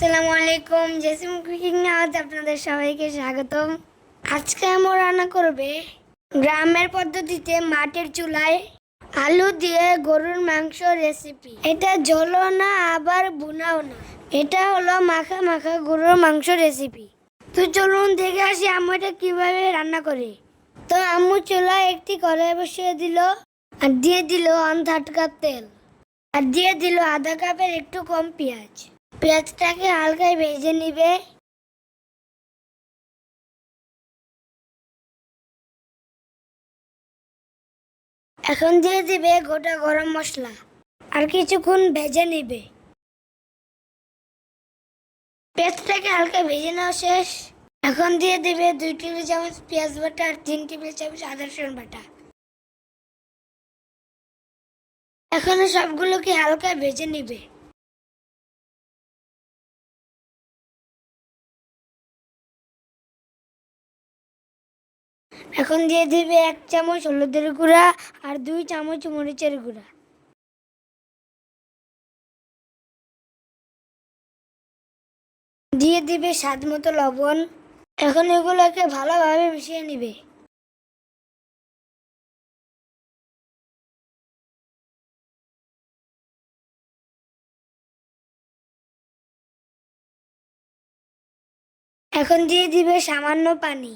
আসসালামু আলাইকুম, জেসিম কুকিং নাওয়াতে আপনাদের সবাইকে স্বাগতম। আজকে আমরা রান্না করবে গ্রামের পদ্ধতিতে মাটির চুলায় আলু দিয়ে গরুর মাংস রেসিপি এটা ঝোলও না, আবার বুনাও না। এটা হলো মাখা মাখা গরুর মাংস রেসিপি তো চলুন দেখে আসি আম্মু এটা কীভাবে রান্না করে। তো আম্মু চুলায় একটি কড়াই বসিয়ে দিল আর দিয়ে দিল থার্ড কাপ তেল। আর দিয়ে দিল আধা কাপের একটু কম পেঁয়াজ। পেঁয়াজটাকে হালকায় ভেজে নিবে। এখন দিয়ে দিবে গোটা গরম মশলা, আর কিছুক্ষণ ভেজে নিবে। পেঁয়াজটাকে হালকা ভেজে নেওয়া শেষ। এখন দিয়ে দিবে দুই টেবিল চামচ পেঁয়াজ বাটা আর তিন টেবিল চামচ আদা রসুন বাটা। এখন সবগুলোকে হালকা ভেজে নিবে। এখন দিয়ে দিবে এক চামচ হলুদের গুঁড়া আর দুই চামচ মরিচের গুঁড়া। দিয়ে দিবে স্বাদ মতো লবণ। এখন এগুলোকে ভালোভাবে মিশিয়ে নিবে। এখন দিয়ে দিবে সামান্য পানি।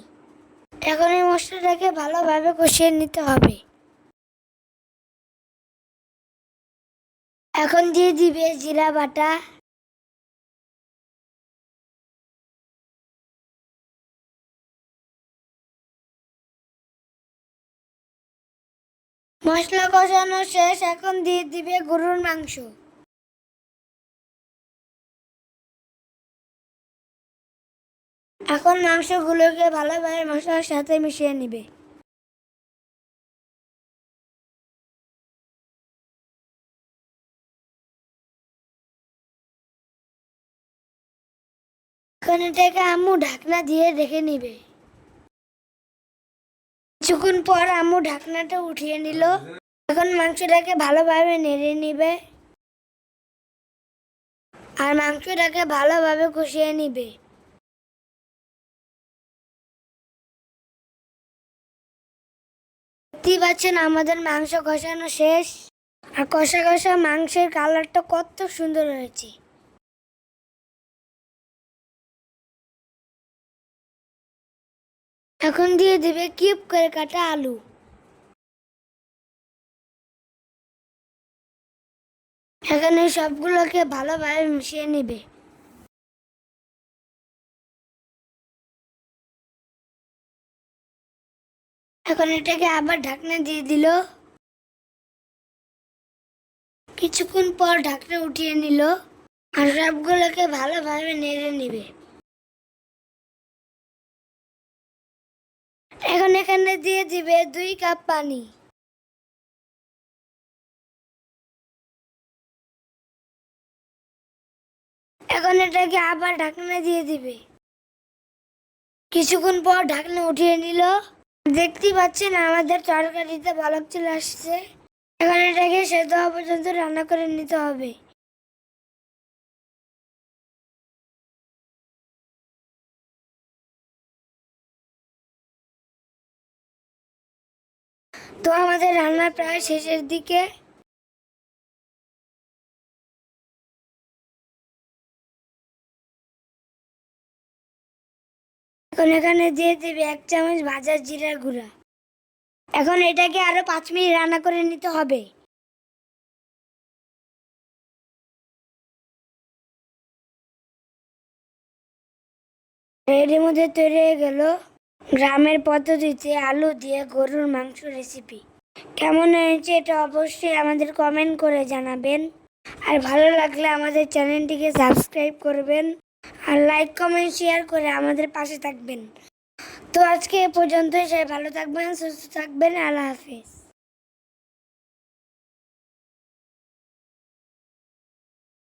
এখন এই মশলাটাকে ভালোভাবে কষিয়ে নিতে হবে। এখন দিয়ে দিবে জিরা বাটা। মশলা কষানো শেষ, এখন দিয়ে দিবে গরুর মাংস। এখন মাংসগুলোকে ভালোভাবে মশলার সাথে মিশিয়ে নিবে। এখন আম্মু ঢাকনা দিয়ে রেখে নিবে। কিছুক্ষণ পর আম্মু ঢাকনাটা উঠিয়ে নিল। এখন মাংসটাকে ভালোভাবে নেড়ে নিবে। আর মাংসটাকে ভালোভাবে কষিয়ে নিবে। দেখতেই পাচ্ছেন আমাদের মাংস কষানো শেষ। আর কষা কষা মাংসের কালারটা কত সুন্দর হয়েছে। এখন দিয়ে দিবে কিউব করে কাটা আলু। এখানে সবগুলোকে ভালোভাবে মিশিয়ে নিবে। এখন এটাকে আবার ঢাকনা দিয়ে দিল। কিছুক্ষণ পর ঢাকনা উঠিয়ে নিল আর সবগুলোকে ভালোভাবে নেড়ে নিবে। এখন এখানে দিয়ে দিবে দুই কাপ পানি। এখন এটাকে আবার ঢাকনা দিয়ে দিবে। কিছুক্ষণ পর ঢাকনা উঠিয়ে নিল। দেখতেই পাচ্ছেন আমাদের তরকারিতে বালক চলে আসছে। এখন এটাকে সেদ্ধ হওয়া পর্যন্ত রান্না করে নিতে হবে। তো আমাদের রান্না প্রায় শেষের দিকে। এখন এখানে দিয়ে দেবে এক চামচ ভাজা জিরার গুঁড়া। এখন এটাকে আরও পাঁচ মিনিট রান্না করে নিতে হবে। এর মধ্যে তৈরি হয়ে গেল গ্রামের পদ্ধতিতে আলু দিয়ে গরুর মাংস রেসিপি কেমন হয়েছে এটা অবশ্যই আমাদের কমেন্ট করে জানাবেন। আর ভালো লাগলে আমাদের চ্যানেলটিকে সাবস্ক্রাইব করবেন। আর লাইক কমেন্ট শেয়ার করে আমাদের পাশে থাকবেন। তো আজকে এ পর্যন্তই, সবাই ভালো থাকবেন, সুস্থ থাকবেন, আল্লাহ হাফিজ।